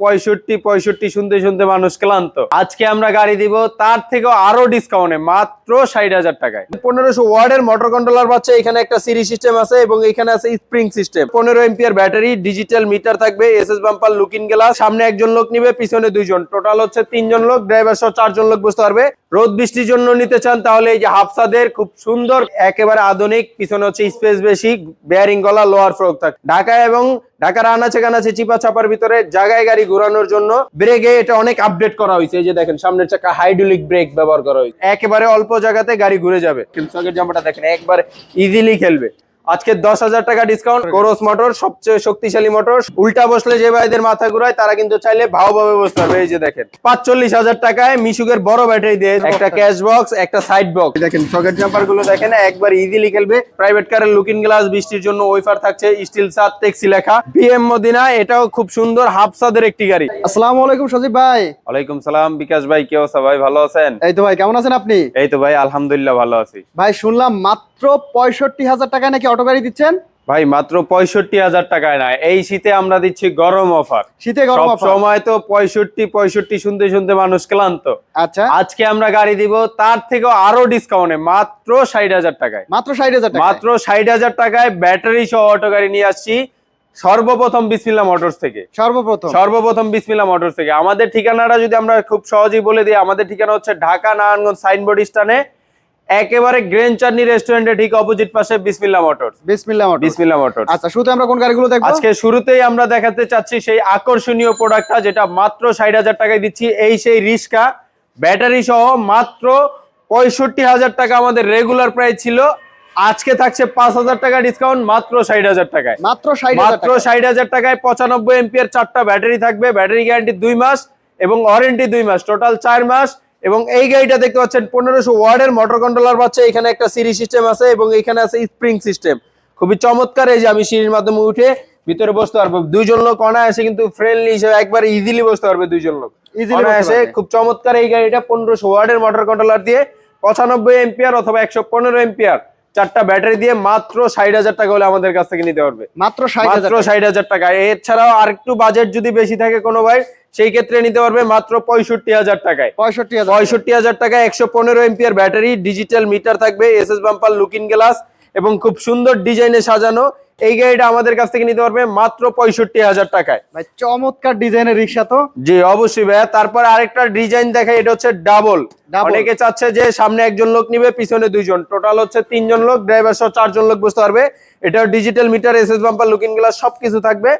পঁয়ষট্টি পঁয়ষট্টি শুনতে শুনতে মানুষ ক্লান্ত। আজকে আমরা গাড়ি দিব তার থেকে আরও ডিসকাউন্টে মাত্র ষাট হাজার টাকায়। পনেরোশো ওয়ার্ডের মোটর কন্ট্রোলার পাচ্ছে এখানে একটা সিরি সিস্টেম আছে এবং এখানে আছে স্প্রিং সিস্টেম পনেরো এম্পিয়ার ব্যাটারি ডিজিটাল মিটার থাকবে S S bumper looking glass সামনে একজন লোক নিবে পিছনে দুইজন। টোটাল হচ্ছে তিনজন লোক ড্রাইভার সহ চারজন লোক বসতে পারবে। রোদ বৃষ্টির জন্য নিতে চান, তাহলে এই যে হাফসাদের খুব সুন্দর, একেবারে আধুনিক, পিছনে হচ্ছে স্পেস বেশি বেয়ারিং গলা লোয়ার ফ্রক থাকে। ঢাকা এবং ঢাকার আনাচে কানাচে চিপা চাপার ভিতরে জায়গায় গাড়ি ঘোরানোর জন্য ব্রেকে এটা অনেক আপডেট করা হয়েছে। এই যে দেখেন, সামনের চাকা হাইড্রোলিক ব্রেক ব্যবহার করা হয়েছে। একেবারে অল্প জায়গাতে গাড়ি ঘুরে যাবে। কিন্তু জামাটা দেখেন, একবার ইজিলি খেলবে। আজকে দশ হাজার টাকা ডিসকাউন্ট কোরস মোটর সবচেয়ে শক্তিশালী মোটর উল্টা বসলে যে ভাইদের মাথা ঘুরায় তারা কিন্তু চাইলে ভাও ভাবে বসতে হবে এই যে দেখেন পাঁচচল্লিশ হাজার টাকায় মিশুকের বড় ব্যাটারি দিয়ে একটা ক্যাশ বক্স একটা সাইড বক্স দেখেন সকেট জাম্পারগুলো দেখেন একবার ইজিলি খেলবে। প্রাইভেট কারের লুকিং গ্লাস বৃষ্টির জন্য ওয়েফার থাকছে স্টিল সাত টেক্সি লেখা। বিএম মদিনা এটাও খুব সুন্দর হাফ হাফসাদের একটি গাড়ি। আসসালামু আলাইকুম সজীব ভাই। ওয়ালাইকুম সালাম বিকাশ ভাই কি অবস্থা ভাই? ভালো আছেন? এই তো ভাই কেমন আছেন আপনি? এই তো ভাই আলহামদুলিল্লাহ ভালো আছি। ভাই শুনলাম মাত্র পঁয়ষট্টি হাজার টাকায় নাকি অটো গাড়ি দিচ্ছেন? ভাই মাত্র পঁয়ষট্টি হাজার টাকায় না। এই শীতে আমরা দিচ্ছি গরম অফার শীতে গরম সময় তো পঁয়ষট্টি পঁয়ষট্টি শুনতে শুনতে মানুষ ক্লান্ত। আচ্ছা। আজকে আমরা গাড়ি দিব তার থেকেও আরও ডিসকাউন্টে মাত্র ষাট হাজার টাকায়। মাত্র ষাট হাজার মাত্র ষাট হাজার টাকায় ব্যাটারি সহ অটো গাড়ি নিয়ে আসছি সর্বপ্রথম বিসমিল্লা মোটরস থেকে। সর্বপ্রথম? সর্বপ্রথম বিসমিল্লা মোটরস থেকে। আমাদের ঠিকানাটা যদি আমরা খুব সহজেই বলে দিই আমাদের ঠিকানা হচ্ছে ঢাকা নারায়ণগঞ্জ সাইনবোর্ড স্টানে একেবারে গ্রেন চাটনি রেস্টুরেন্টের ঠিক অপোজিট পাশে বিসমিল্লা মোটরস। বিসমিল্লাহ মোটরস। বিসমিল্লা মোটরস। আচ্ছা শুধু আমরা কোন গাড়িগুলো দেখব? আজকে শুরুতেই আমরা দেখাতে চাচ্ছি সেই আকর্ষণীয় প্রোডাক্টটা যেটা মাত্র ষাট হাজার টাকায় দিচ্ছি। এই সেই রিস্কা ব্যাটারি সহ মাত্র পঁয়ষট্টি হাজার টাকা আমাদের রেগুলার প্রাইস ছিল। আজকে থাকছে পাঁচ হাজার টাকা ডিসকাউন্ট মাত্র ষাট হাজার টাকায়। মাত্র মাত্র ষাট হাজার টাকায় পঁচানব্বই এমপিয়ার চারটা ব্যাটারি থাকবে। ব্যাটারি গ্যারান্টি দুই মাস এবং ওয়ারেন্টি দুই মাস। টোটাল চার মাস। এবং এই গাড়িটা দেখতে পাচ্ছেন পনেরোশো ওয়ার্ডের মোটর কন্ট্রোলার পাচ্ছে। এখানে একটা সিরি সিস্টেম আছে এবং এখানে আছে স্প্রিং সিস্টেম খুবই চমৎকার এই যে আমি সিঁড়ির মাধ্যমে উঠে ভিতরে বসতে পারব। দুইজন লোক অনায়াসে কিন্তু ফ্রেন্ডলি হিসেবে একবার ইজিলি বসতে পারবে দুইজন লোক। ইজিলি আসে খুব চমৎকার এই গাড়িটা পনেরোশো ওয়ার্ডের মোটর কন্ট্রোলার দিয়ে পঁচানব্বই এম্পিয়ার অথবা একশো পনেরো এম্পিয়ার চারটা ব্যাটারি দিয়ে মাত্র ষাট হাজার টাকা হলে আমাদের কাছ থেকে নিতে পারবে। মাত্র মাত্র ষাট হাজার টাকা। এছাড়াও আর একটু বাজেট যদি বেশি থাকে কোনো ভাই সেই ক্ষেত্রে নিতে পারবে মাত্র পঁয়ষট্টি হাজার টাকায়। পঁয়ষট্টি হাজার পঁয়ষট্টি হাজার টাকায় একশো পনেরো এমপিয়ার ব্যাটারি ডিজিটাল মিটার থাকবে S S bumper looking glass এবং খুব সুন্দর ডিজাইনে সাজানো এই গাড়িটা আমাদের কাছ থেকে নিতে পারবে মাত্র পঁয়ষট্টি হাজার টাকায়। ভাই চমৎকার ডিজাইনের রিক্সা তো। জি অবশ্যই ভাইয়া। তারপর আরেকটা ডিজাইন দেখাই এটা হচ্ছে ডাবল। অনেকে চাচ্ছে যে সামনে একজন লোক নিবে পিছনে দুইজন। টোটাল হচ্ছে তিনজন লোক ড্রাইভার সহ চারজন লোক বসতে পারবে। এটা digital meter S S bumper looking glass সবকিছু থাকবে।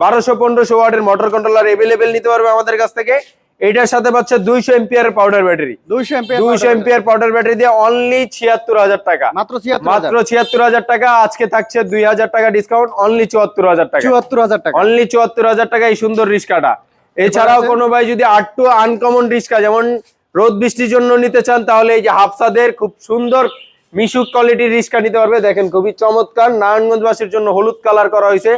বারোশো পনেরোশো ওয়ার্ডের মোটর কন্ট্রোলার এভেলেবেল নিতে পারবে আমাদের কাছ থেকে। এটার সাথে পাচ্ছে দুইশো এম্পিয়ার পাউডার ব্যাটারি দুইশো এমপি দুইশো এম্পিয়ার পাউডার ব্যাটারি দিয়ে অনলি ছিয়াত্তর হাজার টাকা। মাত্র ছিয়াত্তর মাত্র হাজার ছিয়াত্তর হাজার টাকা আজকে থাকছে দুই হাজার টাকা ডিসকাউন্ট অনলি চুয়াত্তর হাজার টাকা। চুয়াত্তর হাজার টাকা। অনলি চুয়াত্তর হাজার টাকা এই সুন্দর রিস্কাটা। এছাড়াও? কোনো ভাই যদি আটটু আনকমন রিস্কা যেমন রোদ বৃষ্টির জন্য নিতে চান তাহলে এই যে হাফসাদের খুব সুন্দর মিশুক কোয়ালিটির রিস্কা নিতে পারবে। দেখেন খুবই চমৎকার। নারায়ণগঞ্জবাসীর জন্য হলুদ কালার করা হয়েছে।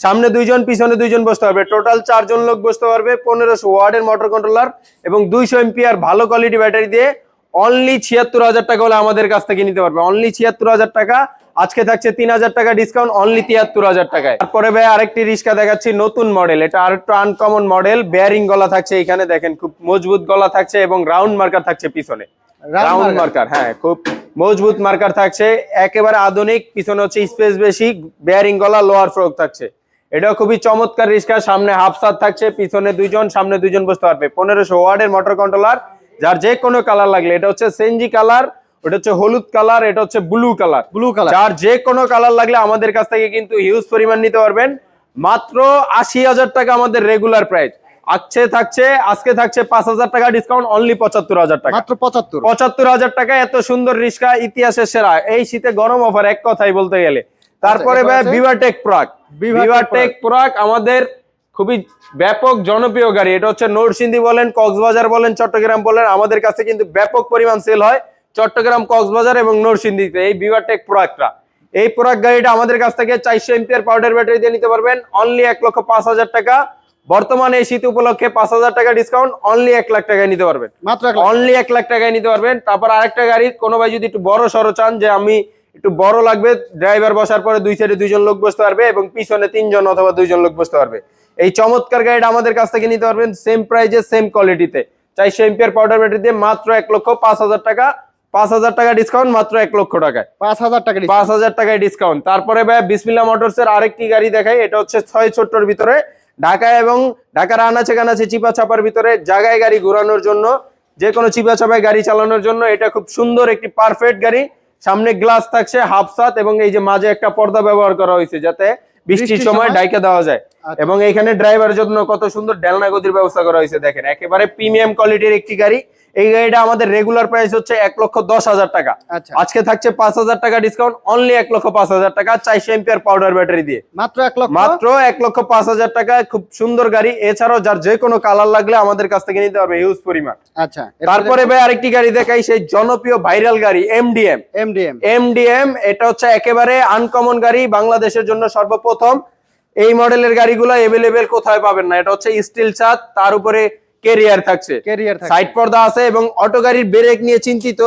সামনে দুইজন পিছনে দুইজন বসতে পারবে। টোটাল চারজন লোক বসতে পারবে পনেরোশো ওয়ার্ডের মোটর কন্ট্রোলার এবং দুইশো এমপিআর ভালো কোয়ালিটি ব্যাটারি দিয়ে অনলি ছিয়াত্তর হাজার টাকা হলে আমাদের কাছ থেকে নিতে পারবে। অনলি ছিয়াত্তর হাজার টাকা আজকে থাকছে তিন হাজার টাকা ডিসকাউন্ট অনলি তিয়াত্তর হাজার টাকায়। তারপরে ভাই আরেকটি রিক্সা দেখাচ্ছি নতুন মডেল এটা আর একটু আনকমন মডেল বেয়ারিং গলা থাকছে এখানে দেখেন খুব মজবুত গলা থাকছে এবং রাউন্ড মার্কার থাকছে পিছনে। রাউন্ড মার্কার হ্যাঁ খুব মজবুত মার্কার থাকছে একেবারে আধুনিক পিছনে হচ্ছে স্পেস বেশি বেয়ারিং গলা লোয়ার ফ্রক থাকছে। এটাও খুবই চমৎকার রিক্সা সামনে হাফ সাত থাকছে পিছনে দুইজন সামনে দুইজন বসতে পারবে। পনেরোশো ওয়ার্ডের মোটর কন্ট্রোলার যার যে কোনো কালার লাগলে। এটা হচ্ছে সেনজি কালার ওটা হচ্ছে হলুদ কালার এটা হচ্ছে ব্লু কালার। Blue colour. যার যে কোনো কালার লাগলে আমাদের কাছ থেকে কিন্তু হিউজ পরিমাণ নিতে পারবেন। মাত্র আশি হাজার টাকা আমাদের রেগুলার প্রাইস। আজকে থাকছে আজকে থাকছে পাঁচ হাজার টাকা ডিসকাউন্ট অনলি পঁচাত্তর হাজার টাকা। মাত্র পঁচাত্তর। পঁচাত্তর হাজার টাকা এত সুন্দর রিক্সা ইতিহাসের সেরা। এই শীতে গরম অফার এক কথাই বলতে গেলে। তারপরে এরপর ভাই প্রাক বিভাটেক প্রাক আমাদের খুবই ব্যাপক জনপ্রিয় গাড়ি। এটা হচ্ছে নরসিংদী বলেন কক্সবাজার বলেন চট্টগ্রাম বলেন আমাদের কাছে কিন্তু ব্যাপক পরিমাণ সেল হয় চট্টগ্রাম কক্সবাজার এবং নরসিংদীতে এই বিভাটেক প্রোডাক্টটা এই প্রোডাক্ট গাড়িটা আমাদের কাছ থেকে চারশো এমপিয়ার পাউডার ব্যাটারি দিয়ে নিতে পারবেন অনলি এক লক্ষ পাঁচ হাজার টাকা। বর্তমানে এই শীত উপলক্ষে পাঁচ হাজার টাকা ডিসকাউন্ট অনলি এক লাখ টাকায় নিতে পারবেন। মাত্র অনলি এক লাখ টাকায় নিতে পারবেন। তারপর আরেকটা গাড়ি কোনো ভাই যদি একটু বড় সড়ো চান যে আমি একটু বড় লাগবে ড্রাইভার বসার পরে দুই সাইডে দুইজন লোক বসতে পারবে এবং পিছনে তিনজন অথবা দুইজন লোক বসতে পারবে। এই চমৎকার গাড়িটা আমাদের কাছ থেকে নিতে পারবেন সেম প্রাইজে সেম কোয়ালিটিতে চারশো এমপিয়ার পাউডার ব্যাটারি দিয়ে মাত্র এক লক্ষ পাঁচ হাজার টাকা পাঁচ হাজার টাকা ডিসকাউন্ট মাত্র এক লক্ষ টাকায়। পাঁচ হাজার টাকা পাঁচ হাজার টাকায় ডিসকাউন্ট তারপরে ভাই বিসমিল্লা মোটরস এর আরেকটি গাড়ি দেখাই এটা হচ্ছে ছয় ছোট্টর ভিতরে। ঢাকা এবং ঢাকার আনাচে কানাচে চিপা চাপার ভিতরে জায়গায় গাড়ি ঘোরানোর জন্য যে কোনো চিপা চাপায় গাড়ি চালানোর জন্য এটা খুব সুন্দর একটি পারফেক্ট গাড়ি। সামনে গ্লাস থাকছে হাফ সাত এবং এই যে মাঝে একটা পর্দা ব্যবহার করা হয়েছে যাতে বৃষ্টির সময়- ডাইকে দেওয়া যায়। আচ্ছা। এবং এখানে ড্রাইভারের জন্য কত সুন্দর ডেলনা গতির ব্যবস্থা করা হয়েছে দেখেন। একেবারে প্রিমিয়াম কোয়ালিটির একটি গাড়ি। এই গাড়িটা আমাদের রেগুলার প্রাইস হচ্ছে এক লক্ষ দশ হাজার টাকা। আচ্ছা। আজকে থাকছে পাঁচ হাজার টাকা ডিসকাউন্ট অনলি এক লক্ষ পাঁচ হাজার টাকা চারশো এম্পিয়ার পাউডার ব্যাটারি দিয়ে। মাত্র এক লক্ষ? মাত্র এক লক্ষ পাঁচ হাজার টাকা খুব সুন্দর গাড়ি। এছাড়াও যার যে কোনো কালার লাগলে আমাদের কাছ থেকে নিতে পারবে হিউজ পরিমাণ। আচ্ছা তারপরে ভাই আরেকটি গাড়ি দেখাই সেই জনপ্রিয় ভাইরাল গাড়ি এমডিএম এমডিএম এমডিএম এটা হচ্ছে একেবারে আনকমন গাড়ি বাংলাদেশের জন্য সর্বপ্রথম। এই মডেলের গাড়িগুলো এভেলেবেল কোথায় পাবেন না এটা হচ্ছে স্টিল ছাদ তার উপরে কেরিয়ার থাকছে। ক্যারিয়ার সাইড পর্দা আছে এবং অটো গাড়ির ব্রেক নিয়ে চিন্তিত।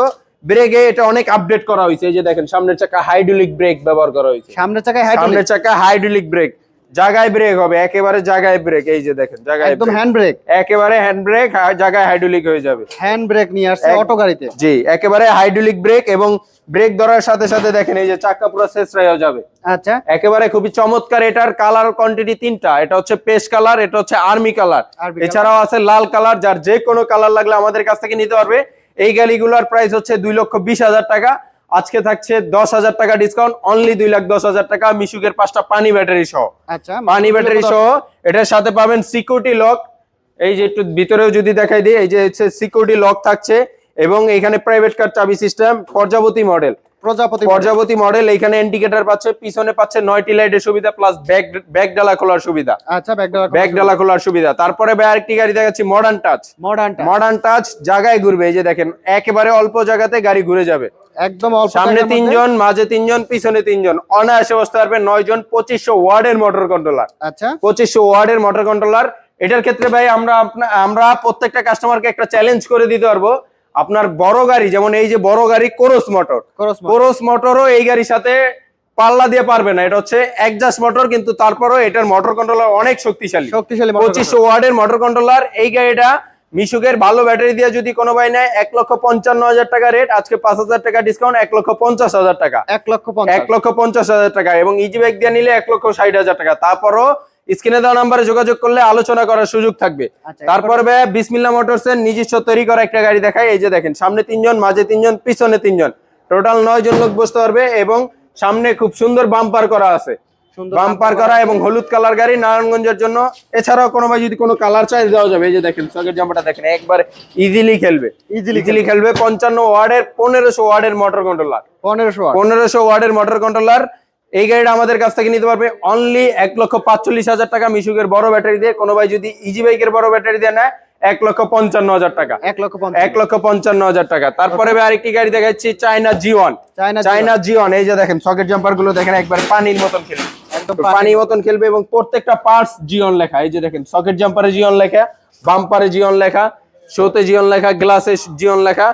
ব্রেকে এটা অনেক আপডেট করা হয়েছে। এই যে দেখেন সামনের চাকা হাইড্রোলিক ব্রেক ব্যবহার করা হয়েছে। সামনের চাকায় সামনের চাকা হাইড্রোলিক ব্রেক জায়গায় ব্রেক হবে একেবারে জায়গায় ব্রেক এই যে দেখেন জায়গায় একদম হ্যান্ড ব্রেক একেবারে হ্যান্ড ব্রেক জায়গায় হাইড্রোলিক হয়ে যাবে। হ্যান্ড ব্রেক নিয়ে আসছে অটো গাড়িতে। জি একেবারে হাইড্রোলিক ব্রেক এবং ব্রেক ধরার সাথে সাথে দেখেন এই যে চাকা পুরো শেষ হয়ে যাবে। আচ্ছা। একেবারে খুবই চমৎকার এটার কালার কোয়ান্টিটি তিনটা এটা হচ্ছে পেস্ট কালার এটা হচ্ছে আর্মি কালার এছাড়াও আছে লাল কালার যার যে কোনো কালার লাগলে আমাদের কাছ থেকে নিতে পারবে। এই গাড়িগুলোর প্রাইস হচ্ছে দুই লক্ষ বিশ হাজার টাকা। আজকে থাকছে দশ হাজার টাকা ডিসকাউন্ট অনলি দুই লাখ দশ হাজার টাকা মিশুকের পাঁচটা পানি ব্যাটারি সহ। আচ্ছা পানি ব্যাটারি সহ এটার সাথে পাবেন সিকিউরিটি লক এই যে একটু ভিতরেও যদি দেখাই দিই এই যে হচ্ছে সিকিউরিটি লক থাকছে এবং এখানে প্রাইভেট কার চাবি সিস্টেম পর্যাবতী মডেল প্রজাপতি পর্যাবতী মডেল এখানে ইন্ডিকেটর পাচ্ছে পিছনে পাচ্ছে নয়টি লাইটের সুবিধা প্লাস ব্যাক ব্যাক ডালা খোলার সুবিধা। আচ্ছা ব্যাগ ব্যাক ডালা খোলার সুবিধা। তারপরে ভাই আরেকটি গাড়ি দেখাচ্ছি modern touch modern modern touch জায়গায় ঘুরবে এই যে দেখেন একেবারে অল্প জায়গাতে গাড়ি ঘুরে যাবে। একদম অল্প সামনে তিনজন মাঝে তিনজন পিছনে তিনজন। অনায়াসে বসতে পারবে নয় জন পঁচিশশো ওয়ার্ডের মোটর কন্ট্রোলার আচ্ছা। পঁচিশশো ওয়ার্ডের মোটর কন্ট্রোলার এটার ক্ষেত্রে ভাই আমরা আমরা প্রত্যেকটা কাস্টমারকে একটা চ্যালেঞ্জ করে দিতে পারব। আপনার বড় গাড়ি যেমন এই যে বড় গাড়ি কোরস মোটর ক্রস মোটরও এই গাড়ির সাথে পাল্লা দিয়ে পারবে না। এটা হচ্ছে একজাস্ট মোটর কিন্তু তারপরও এটার মোটর কন্ট্রোলার অনেক শক্তিশালী। শক্তিশালী পঁচিশশো ওয়ার্ডের মোটর কন্ট্রোলার এই গাড়িটা মিশুকের ভালো ব্যাটারি দিয়ে যদি কোনো ভাই নেয় এক লক্ষ পঞ্চান্ন হাজার টাকা রেট আজকে পাঁচ হাজার টাকা ডিসকাউন্ট এক লক্ষ পঞ্চাশ হাজার টাকা। এক লক্ষ এক লক্ষ পঞ্চাশ হাজার টাকা এবং ইজি ব্যাগ দিয়ে নিলে এক লক্ষ ষাট হাজার টাকা। তারপরও স্ক্রিনে দেওয়া নাম্বারে যোগাযোগ করলে আলোচনা করার সুযোগ থাকবে। আচ্ছা, তারপর বিসমিল্লা মোটরস এর নিজস্ব তৈরি করা একটা গাড়ি দেখায় এই যে দেখেন সামনে তিনজন মাঝে তিনজন পিছনে তিনজন। টোটাল নয় জন লোক বসতে পারবে এবং সামনে খুব সুন্দর বাম্পার করা আছে। বাম্পার করা এবং হলুদ কালার গাড়ি নারায়ণগঞ্জের জন্য। এছাড়াও কোনো ভাই যদি কোনো কালার চাই দেওয়া যাবে। এই যে দেখেন সকেট জামাটা দেখেন একবার ইজিলি খেলবে। ইজিলি খেলবে। পঞ্চান্ন ওয়ার্ডের পনেরোশো ওয়ার্ডের মোটর কন্ট্রোলার পনেরোশো পনেরোশো ওয়ার্ডের মোটর কন্ট্রোলার এই গাড়িটা আমাদের কাছ থেকে নিতে পারবে অনলি এক লক্ষ পাঁচচল্লিশ হাজার টাকা মিশুকের বড় ব্যাটারি দিয়ে। কোনো ভাই যদি ইজি বাইকের বড় ব্যাটারি দিয়ে নেয় এক লক্ষ পঞ্চান্ন হাজার টাকা। এক লক্ষ এক লক্ষ পঞ্চান্ন হাজার টাকা। তারপরে আরেকটি গাড়ি দেখাচ্ছি China G one China China G এই যে দেখেন সকেট জাম্পারগুলো দেখেন একবার পানির মতন খেলবে। পানির মতন খেলবে এবং প্রত্যেকটা পার্টস জিওন লেখা। এই যে দেখেন সকেট জাম্পারে জিওন লেখা বাম্পারে জিওন লেখা শোতে জিওন লেখা গ্লাসে জিওন লেখা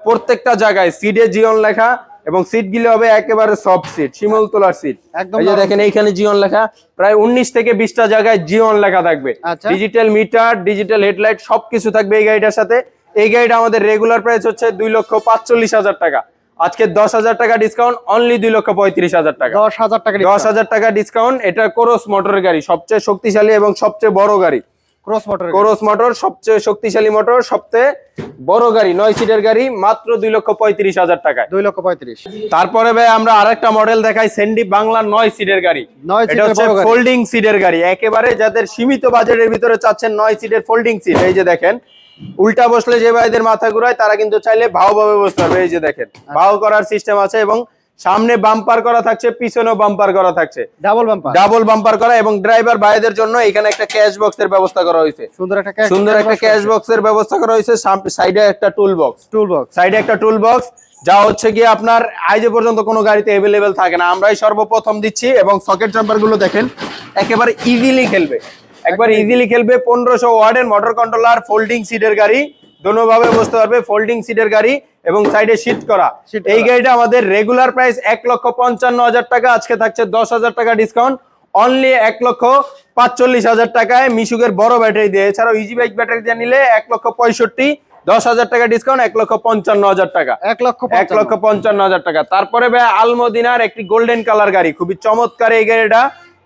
প্রত্যেকটা জায়গায় সিডে জিওন লেখা এবং সিটগুলো হবে একেবারে সফট সিট শিমল তোলার সিট একদম এই যে দেখেন এইখানে জিওন লেখা প্রায় উনিশ থেকে বিশটা জায়গায় জিওন লেখা থাকবে। ডিজিটাল মিটার ডিজিটাল হেডলাইট সবকিছু থাকবে এই গাড়িটার সাথে। এই গাড়িটা আমাদের রেগুলার প্রাইস হচ্ছে দুই লক্ষ পাঁচচল্লিশ হাজার টাকা। আজকে দশ হাজার টাকা ডিসকাউন্ট অনলি দুই লক্ষ পঁয়ত্রিশ হাজার টাকা। দশ হাজার টাকা দশ হাজার টাকা ডিসকাউন্ট এটা কোরস মোটরের গাড়ি সবচেয়ে শক্তিশালী এবং সবচেয়ে বড় গাড়ি। ক্রস মোটর কোরস মোটর সবচেয়ে শক্তিশালী মোটর সবচেয়ে বড় গাড়ি নয় সিটের গাড়ি মাত্র দুই লক্ষ পঁয়ত্রিশ হাজার টাকায়। দুই লক্ষ পঁয়ত্রিশ। তারপরে ভাই আমরা আরেকটা মডেল দেখাই সেন্ডি বাংলা নয় সিটের গাড়ি। নয় এটা হচ্ছে ফোল্ডিং সিটের গাড়ি। একেবারে যাদের সীমিত বাজেটের ভিতরে চাচ্ছেন নয় সিটের ফোল্ডিং সিট এই যে দেখেন উল্টা বসলে যে ভাইদের মাথা ঘুরায় তারা কিন্তু চাইলে ভাও ভাবে বসতে পারবে এই যে দেখেন। আচ্ছা। ভাও করার সিস্টেম আছে এবং সামনে বাম্পার করা থাকছে পিছনেও বাম্পার করা থাকছে। ডাবল বাম্পার ডাবল বাম্পার করা এবং ড্রাইভার ভাইদের জন্য এখানে একটা ক্যাশ বক্সের ব্যবস্থা করা হয়েছে। সুন্দর একটা cash- সুন্দর একটা ক্যাশ বক্সের ব্যবস্থা করা হয়েছে সাইডে একটা টুল বক্স টুল বক্স সাইডে একটা টুল বক্স যা হচ্ছে গিয়ে আপনার আজ পর্যন্ত কোনো গাড়িতে অ্যাভেলেবেল থাকে না। আমরাই সর্বপ্রথম দিচ্ছি এবং সকেট জাম্পারগুলো দেখেন একেবারে ইজিলি খেলবে। একবার ইজিলি খেলবে পনেরোশো ওয়ার্ডের মোটর কন্ট্রোলার ফোল্ডিং সিটের গাড়ি। দোনোভাবে বসতে পারবে ফোল্ডিং সিটের গাড়ি এবং সাইডে শিট করা। এই গাড়িটা আমাদের রেগুলার প্রাইস এক লক্ষ পঞ্চান্ন হাজার টাকা আজকে থাকছে দশ হাজার টাকা ডিসকাউন্ট অনলি এক লক্ষ পাঁচচল্লিশ হাজার টাকায় মিশুকের বড় ব্যাটারি দিয়ে। এছাড়াও ইজি বাইক ব্যাটারি দিয়ে নিলে এক লক্ষ পঁয়ষট্টি দশ হাজার টাকা ডিসকাউন্ট এক লক্ষ পঞ্চান্ন হাজার টাকা। এক লক্ষ এক লক্ষ পঞ্চান্ন হাজার টাকা। তারপরে ভাই আলমদিনার একটি গোল্ডেন কালার গাড়ি। খুবই চমৎকার এই গাড়িটা।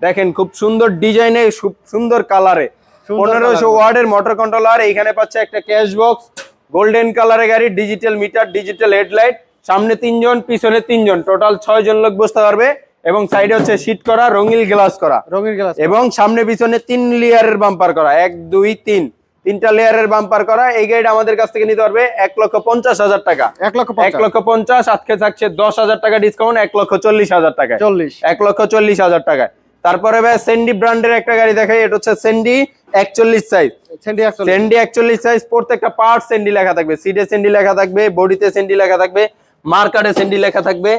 দেখেন খুব সুন্দর ডিজাইনে খুব সুন্দর কালারে পনেরোশো। ওয়ার্ডের মোটর কন্ট্রোলার এইখানে পাচ্ছে একটা ক্যাশ বক্স গোল্ডেন কালারের গাড়ি ডিজিটাল মিটার ডিজিটাল হেডলাইট সামনে তিনজন পিছনে তিনজন টোটাল ছয় জন লোক বসতে পারবে এবং সাইডে হচ্ছে শীট করা রঙিল গ্লাস করা। রঙিন গ্লাস এবং সামনে পিছনে তিন লেয়ারের বাম্পার করা এক দুই তিন তিনটা লেয়ারের বাম্পার করা এই গাড়িটা আমাদের কাছ থেকে নিতে পারবে এক লক্ষ পঞ্চাশ হাজার টাকা। এক লক্ষ এক লক্ষ পঞ্চাশ আজকে থাকছে দশ হাজার টাকা ডিসকাউন্ট এক লক্ষ চল্লিশ হাজার টাকা চল্লিশ। এক লক্ষ চল্লিশ হাজার টাকায়। তারপরে ভাই সেন্ডি ব্র্যান্ডের একটা গাড়ি দেখাই এটা হচ্ছে সেন্ডি একচল্লিশ সাইজ সেন্টি একচল্লিশ। সেন্ডি একচল্লিশ সাইজ প্রত্যেকটা পার্ট সেন্ডি লেখা থাকবে। সিডে সেন্ডি লেখা থাকবে বডিতে সেন্ডি লেখা থাকবে মার্কারে সেন্ডি লেখা থাকবে।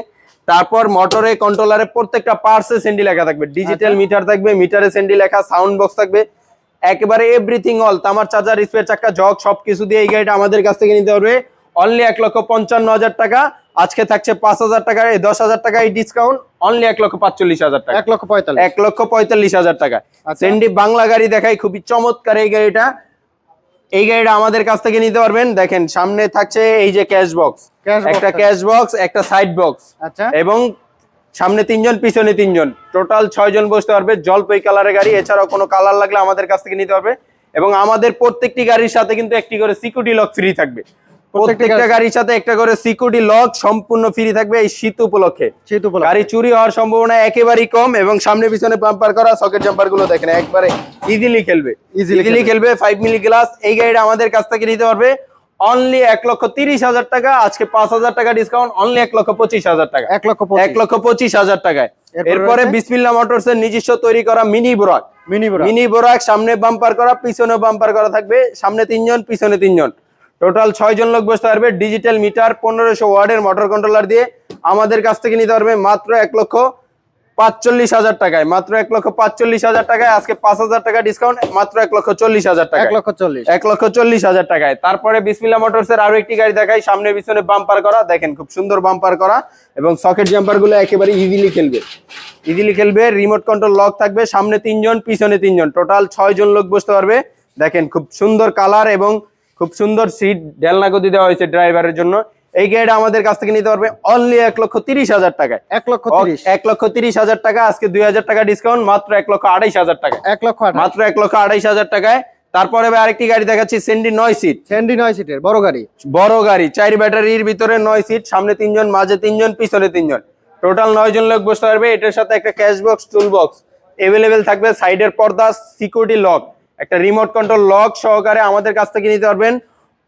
তারপর মোটরে কন্ট্রোলারে প্রত্যেকটা পার্টসে সেন্ডি লেখা থাকবে। ডিজিটাল আচ্ছা। মিটার থাকবে মিটারে সেন্ডি লেখা সাউন্ড বক্স থাকবে। একেবারে এভরিথিং অল তামার চার্জার স্পেয়ার চাক্কা জগ সবকিছু দিয়ে এই গাড়িটা আমাদের কাছ থেকে নিতে পারবে। অনলি এক লক্ষ পঞ্চান্ন হাজার টাকা। আজকে থাকছে পাঁচ হাজার টাকা এই দশ হাজার টাকা এই ডিসকাউন্ট অনলি এক লক্ষ পাঁচচল্লিশ হাজার টাকা। এক লক্ষ পঁয়তাল্লিশ। এক লক্ষ পঁয়তাল্লিশ হাজার টাকা। আচ্ছা। সেন্ডি বাংলা গাড়ি দেখাই খুবই চমৎকার এই গাড়িটা। এই গাড়িটা আমাদের কাছ থেকে নিতে পারবেন। দেখেন সামনে থাকছে এই যে ক্যাশ বক্স একটা ক্যাশ বক্স একটা সাইড বক্স আচ্ছা। এবং সামনে তিনজন পিছনে তিনজন। টোটাল ছয় জন বসতে পারবে। জলপাই কালারের গাড়ি এছাড়াও কোনো কালার লাগলে আমাদের কাছ থেকে নিতে পারবে। এবং আমাদের প্রত্যেকটি গাড়ির সাথে কিন্তু একটি করে সিকিউরিটি লক ফ্রি থাকবে। প্রত্যেকটা গাড়ির সাথে একটা করে সিকিউরিটি লক সম্পূর্ণ ফ্রি থাকবে এই শীত উপলক্ষে। শীত উপলক্ষে। গাড়ি চুরি হওয়ার সম্ভাবনা একেবারেই কম এবং সামনে পিছনে বাম্পার করা সকেট জাম্পারগুলো দেখেন একবারে ইজিলি খেলবে। ইজিলি খেলবে। ফাইভ মিলি গ্লাস এই গাড়িটা আমাদের কাছ থেকে নিতে পারবে। অনলি এক লক্ষ তিরিশ হাজার টাকা আজকে পাঁচ হাজার টাকা ডিসকাউন্ট অনলি এক লক্ষ পঁচিশ হাজার টাকা। এক লক্ষ এক লক্ষ পঁচিশ হাজার টাকায়। এরপরে? বিসমিল্লা মোটরস এর নিজস্ব তৈরি করা মিনি বোরাক মিনি বড় মিনি বোরাক সামনে বাম্পার করা পিছনে বাম্পার করা থাকবে সামনে তিনজন পিছনে তিনজন। টোটাল ছয় জন লোক বসতে পারবে ডিজিটাল মিটার পনেরোশো ওয়ার্ডের মোটর কন্ট্রোলার দিয়ে। আমাদের কাছ থেকে নিতে পারবে মাত্র এক লক্ষ পাঁচচল্লিশ হাজার টাকায়। মাত্র এক লক্ষ পাঁচচল্লিশ হাজার টাকায় আজকে পাঁচ হাজার টাকা ডিসকাউন্ট মাত্র এক লক্ষ চল্লিশ হাজার টাকা এক লক্ষ চল্লিশ। এক লক্ষ চল্লিশ হাজার টাকায়। তারপরে বিসমিল্লা মোটরস এর আরও একটি গাড়ি দেখাই সামনে পিছনে বাম্পার করা। দেখেন খুব সুন্দর বাম্পার করা এবং সকেট জাম্পারগুলো একেবারে ইজিলি খেলবে। ইজিলি খেলবে রিমোট কন্ট্রোল লক থাকবে সামনে তিনজন পিছনে তিনজন। টোটাল ছয় জন লোক বসতে পারবে। দেখেন খুব সুন্দর কালার এবং খুব সুন্দর সিট ডেলনা গদি দেওয়া হয়েছে ড্রাইভারের জন্য। এই গাড়িটা আমাদের কাছ থেকে নিতে পারবে অনলি এক লক্ষ তিরিশ হাজার টাকায়। এক লক্ষ এক লক্ষ তিরিশ হাজার টাকা আজকে দুই হাজার টাকা ডিসকাউন্ট মাত্র এক লক্ষ আড়াইশ হাজার টাকা এক লক্ষ মাত্র এক লক্ষ আড়াইশ হাজার টাকায়। তারপরে আরেকটি গাড়ি দেখাচ্ছি সেন্ডি নয় সিট স্যান্ডি নয় সিটের বড় গাড়ি। বড় গাড়ি চার ব্যাটারির ভিতরে নয় সিট সামনে তিনজন মাঝে তিনজন পিছনে তিনজন। টোটাল নয় জন লোক বসতে পারবে। এটার সাথে একটা cash box tool box available থাকবে সাইডের পর্দা সিকিউরিটি লক একটা রিমোট কন্ট্রোল লক সহকারে আমাদের কাছ থেকে নিতে পারবেন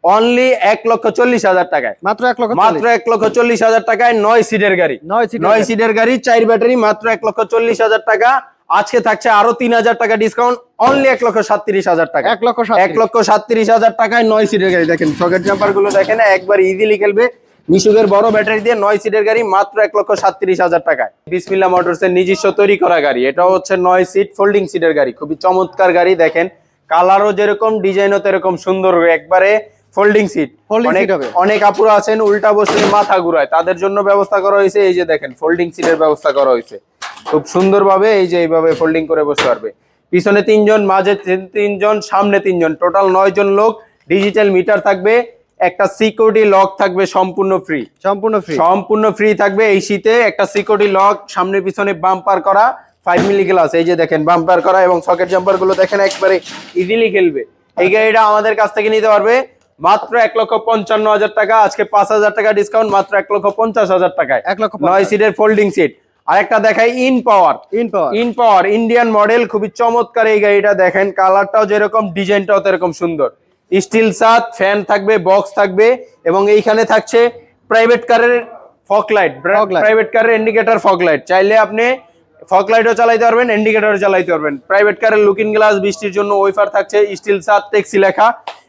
অনলি এক লক্ষ চল্লিশ হাজার টাকায়। মাত্র এক লক্ষ মাত্র এক লক্ষ চল্লিশ হাজার টাকায় নয় সিটের গাড়ি। নয় সিট নয় সিটের গাড়ি চার ব্যাটারি মাত্র এক লক্ষ চল্লিশ হাজার টাকা। আজকে থাকছে আরও তিন হাজার টাকা ডিসকাউন্ট অনলি এক লক্ষ সাতত্রিশ হাজার টাকা। এক লক্ষ এক লক্ষ সাতত্রিশ হাজার টাকায় নয় সিটের গাড়ি দেখেন। সকেট জাম্পারগুলো দেখেন একবার ইজিলি খেলবে। মিশুকের বড় ব্যাটারি দিয়ে নয় সিটের গাড়ি মাত্র এক লক্ষ সাতত্রিশ হাজার টাকায়। বিসমিল্লা মোটরস এর নিজস্ব তৈরি করা গাড়ি। এটা হচ্ছে নয় সিট ফোল্ডিং সিটের গাড়ি। খুবই চমৎকার গাড়ি দেখেন। কালারও যেরকম ডিজাইনও তেরকম সুন্দর একবারে ফোল্ডিং সিট। অনেক seat হবে। অনেক আপুরা আছেন উল্টা বসলে মাথা ঘুরায়। তাদের জন্য ব্যবস্থা করা হয়েছে এই যে দেখেন ফোল্ডিং সিটের ব্যবস্থা করা হয়েছে। খুব সুন্দরভাবে এই যে এইভাবে ফোল্ডিং করে বসতে পারবে। পিছনে তিনজন মাঝে তিন- তিনজন সামনে তিনজন। টোটাল নয় জন লোক ডিজিটাল মিটার থাকবে। একটা সিকিউরিটি লক থাকবে সম্পূর্ণ ফ্রি সম্পূর্ণ ফ্রি সম্পূর্ণ ফ্রি থাকবে এই শীতে একটা সিকিউরিটি লক সামনে পিছনে বাম্পার করা ফাইভ মিলি গ্লাস এই যে দেখেন বাম্পার করা এবং সকেট জাম্পারগুলো দেখেন একবারে ইজিলি খেলবে। এই গাড়িটা আমাদের কাছ থেকে নিতে পারবে মাত্র এক লক্ষ পঞ্চান্ন হাজার টাকা আজকে পাঁচ হাজার টাকা ডিসকাউন্ট মাত্র এক লক্ষ পঞ্চাশ হাজার টাকায়। এক লক্ষ নয় সিটের ফোল্ডিং সিট আরেকটা দেখাই in power in power in power Indian model খুবই চমৎকার এই গাড়িটা দেখেন কালারটাও যেরকম ডিজাইনটাও এরকম সুন্দর। স্টিল সাত ফ্যান থাকবে বক্স থাকবে এবং এইখানে থাকছে প্রাইভেট কারের ফক লাইট প্রাইভেট কারের ইন্ডিকেটর ফক লাইট চাইলে আপনি ফক লাইটও চালাইতে পারবেন ইন্ডিকেটরও চালাইতে পারবেন। প্রাইভেট কারের লুকিং গ্লাস বৃষ্টির জন্য ওয়েফার থাকছে স্টিল সাত ট্যাক্সি লেখা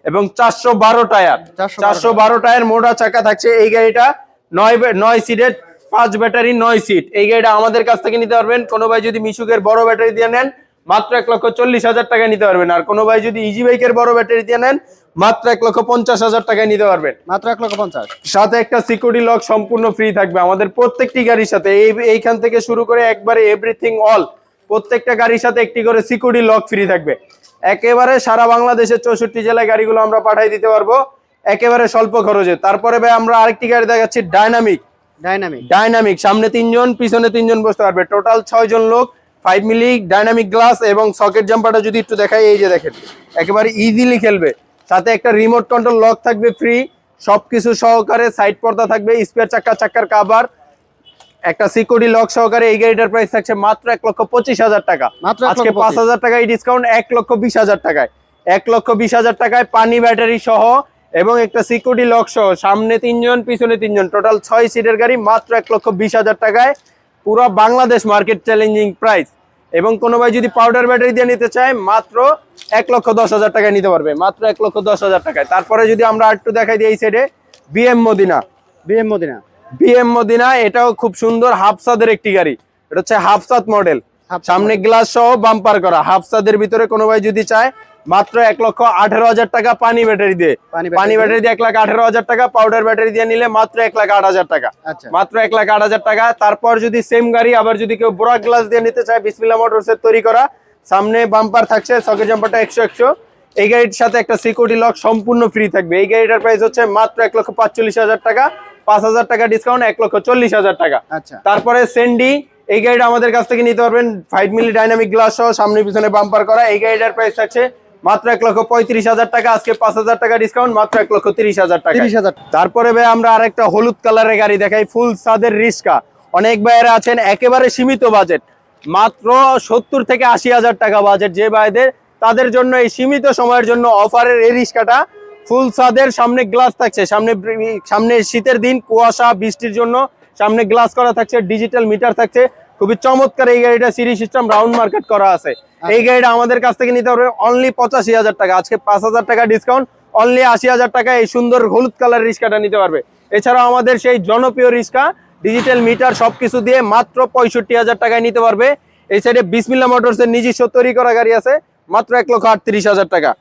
এবং চারশো বারো টায়ার চারশো বারো টায়ার মোটা চাকা থাকছে এই গাড়িটা নয় নয় সিটের পাঁচ ব্যাটারি নয় সিট এই গাড়িটা আমাদের কাছ থেকে নিতে পারবেন। কোনো ভাই যদি মিশুকের বড় ব্যাটারি দিয়ে নেন মাত্র এক লক্ষ চল্লিশ হাজার টাকায় নিতে পারবেন। আর কোনো ভাই যদি ইজি বাইকের বড় ব্যাটারি দিয়ে নেন মাত্র এক লক্ষ পঞ্চাশ হাজার টাকায় নিতে পারবেন। মাত্র এক লক্ষ পঞ্চাশ। সাথে একটা সিকিউরিটি লক সম্পূর্ণ ফ্রি থাকবে। আমাদের প্রত্যেকটি গাড়ির সাথে এই এইখান থেকে শুরু করে একবারে এভরিথিং অল প্রত্যেকটা গাড়ির সাথে একটি করে সিকিউরিটি লক ফ্রি থাকবে। একেবারে সারা বাংলাদেশের চৌষট্টি জেলায় গাড়িগুলো আমরা পাঠিয়ে দিতে পারব। একেবারে স্বল্প খরচে। তারপরে ভাই আমরা আরেকটি গাড়ি দেখাচ্ছি ডাইনামিক ডাইনামিক ডাইনামিক সামনে তিনজন পিছনে তিনজন বসতে পারবে। টোটাল ছয় জন লোক। ফাইভ মিলি ডাইনামিক গ্লাস এবং সকেট জাম্পারটা যদি একটু দেখাই এই যে দেখেন একেবারে ইজিলি খেলবে। সাথে একটা রিমোট কন্ট্রোল লক থাকবে ফ্রি সবকিছু সহকারে সাইড পর্দা থাকবে স্পেয়ার চাক্কা চাক্কার কাবার একটা সিকিউরিটি লক সহকারে এই গাড়িটার প্রাইস থাকছে মাত্র এক লক্ষ পঁচিশ হাজার টাকা। মাত্র আজকে পাঁচ। হাজার টাকায় ডিসকাউন্ট এক লক্ষ বিশ হাজার টাকায়। এক লক্ষ বিশ হাজার টাকায় পানি ব্যাটারি সহ এবং একটা সিকিউরিটি লক সহ। সামনে তিনজন পিছনে তিনজন টোটাল ছয় সিটের গাড়ি মাত্র এক লক্ষ বিশ হাজার টাকায়। পুরো বাংলাদেশ মার্কেট চ্যালেঞ্জিং প্রাইস এবং কোনো ভাই যদি পাউডার ব্যাটারি দিয়ে নিতে চায় মাত্র এক লক্ষ দশ হাজার টাকায় নিতে পারবে। মাত্র এক লক্ষ দশ হাজার টাকায়। তারপরে যদি আমরা একটু দেখাই দিই এই সাইডে BM Madina BM Madina BM Madina এটাও খুব সুন্দর হাফসাদের একটি গাড়ি। এটা হচ্ছে হাফসাদ মডেল সামনে গ্লাস সহ বাম্পার করা। হাফসাদের ভিতরে কোনো ভাই যদি চায় মাত্র এক লক্ষ আঠারো হাজার টাকা পানি ব্যাটারি দিয়ে। পানি ব্যাটারি দিয়ে। এক লাখ আঠারো হাজার টাকা পাউডার ব্যাটারি দিয়ে নিলে মাত্র এক লাখ আট হাজার টাকা। আচ্ছা। মাত্র এক লাখ আট হাজার টাকা। তারপর যদি সেম গাড়ি আবার যদি কেউ বোরাক গ্লাস দিয়ে নিতে চায় বিসমিল্লা মোটরসের তৈরি করা সামনে বাম্পার থাকছে সকেট জাম্পারটা একশো একশো। এই গাড়ির সাথে একটা সিকিউরিটি লক সম্পূর্ণ ফ্রি থাকবে। এই গাড়িটার প্রাইস হচ্ছে মাত্র এক লক্ষ পাঁচচল্লিশ হাজার টাকা। পাঁচ হাজার টাকা ডিসকাউন্ট এক লক্ষ চল্লিশ হাজার টাকা। আচ্ছা। তারপরে সেন্ডি এই গাড়িটা আমাদের কাছ থেকে নিতে পারবেন ফাইভ মিলি ডাইনামিক গ্লাস সহ সামনে পিছনে বাম্পার করা। এই গাড়িটার প্রাইস থাকছে মাত্র এক লক্ষ পঁয়ত্রিশ হাজার টাকা আজকে পাঁচ হাজার টাকা ডিসকাউন্ট মাত্র এক লক্ষ তিরিশ হাজার টাকা। তিরিশ হাজার তারপরে ভাই আমরা আরেকটা হলুদ কালারের গাড়ি দেখাই ফুল সাদের রিস্কা। অনেক ভাইয়েরা আছেন একেবারে সীমিত বাজেট মাত্র সত্তর থেকে আশি হাজার টাকা বাজেট যে ভাইদের তাদের জন্য এই সীমিত সময়ের জন্য অফারের এই রিস্কাটা ফুল সাদের সামনে গ্লাস থাকছে। সামনে সামনে শীতের দিন কুয়াশা বৃষ্টির জন্য সামনে গ্লাস করা থাকছে ডিজিটাল মিটার থাকছে। খুবই চমৎকার এই গাড়িটা সিরি সিস্টেম রাউন্ড মার্কেট করা আছে। এই গাড়িটা আমাদের কাছ থেকে নিতে পারবে অনলি পঁচাশি হাজার টাকা আজকে পাঁচ হাজার টাকা ডিসকাউন্ট অনলি আশি হাজার টাকা এই সুন্দর হলুদ কালার রিক্সাটা নিতে পারবে। এছাড়াও আমাদের সেই জনপ্রিয় রিক্সা ডিজিটাল মিটার সবকিছু দিয়ে মাত্র পঁয়ষট্টি হাজার টাকায় নিতে পারবে। এই সাইডে বিসমিল্লা মোটরসের নিজস্ব তৈরি করা গাড়ি আছে মাত্র এক লক্ষ আটত্রিশ হাজার টাকা।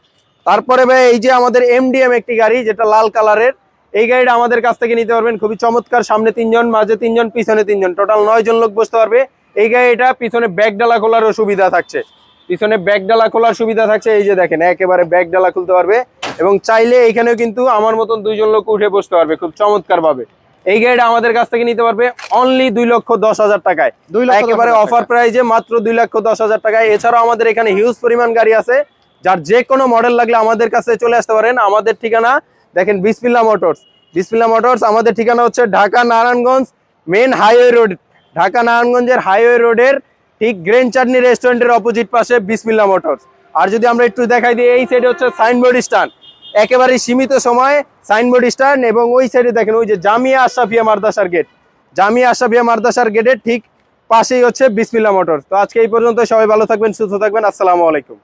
তারপরে ভাই এই যে আমাদের এমডিএম একটি গাড়ি যেটা লাল কালারের এই গাড়িটা আমাদের কাছ থেকে নিতে পারবেন। খুবই চমৎকার সামনে তিনজন মাঝে তিনজন পিছনে তিনজন। টোটাল নয় জন লোক বসতে পারবে। এই গাড়িটা পিছনে ব্যাগ ডালা খোলারও সুবিধা থাকছে। পিছনে ব্যাগ ডালা খোলার সুবিধা থাকছে। এই যে দেখেন একেবারে ব্যাগ ডালা খুলতে পারবে। এবং চাইলে এখানেও কিন্তু আমার মতন দুইজন লোক উঠে বসতে পারবে খুব চমৎকার ভাবে এই গাড়িটা আমাদের কাছ থেকে নিতে পারবে অনলি দুই লক্ষ দশ হাজার টাকায়। দুই দশ একেবারে অফার। প্রাইজে মাত্র দুই লক্ষ দশ হাজার টাকায়। এছাড়াও আমাদের এখানে হিউজ পরিমাণ গাড়ি আছে। যার যে কোনো মডেল লাগলে আমাদের কাছে চলে আসতে পারেন। আমাদের ঠিকানা দেখেন বিসমিল্লা মোটরস। বিসমিল্লা মোটরস, আমাদের ঠিকানা হচ্ছে Dhaka Narayanganj main highway road. Dhaka নারায়ণগঞ্জের হাইওয়ে রোডের ঠিক গ্রেন চাটনি রেস্টুরেন্টের অপোজিট পাশে বিসমিল্লা মোটরস। আর যদি আমরা একটু দেখাই দিই, এই সাইডে হচ্ছে সাইনবোর্ড স্ট্যান্ড। একেবারে সীমিত সময় সাইনবোর্ড স্ট্যান্ড এবং ওই সাইডে দেখেন, ওই যে জামিয়া আশরাফিয়া মাদ্রাসার গেট জামিয়া আশরাফিয়া মাদ্রাসার গেটের ঠিক পাশেই হচ্ছে বিসমিল্লা মোটর তো আজকে এই পর্যন্ত সবাই ভালো থাকবেন, সুস্থ থাকবেন, আসসালামু আলাইকুম।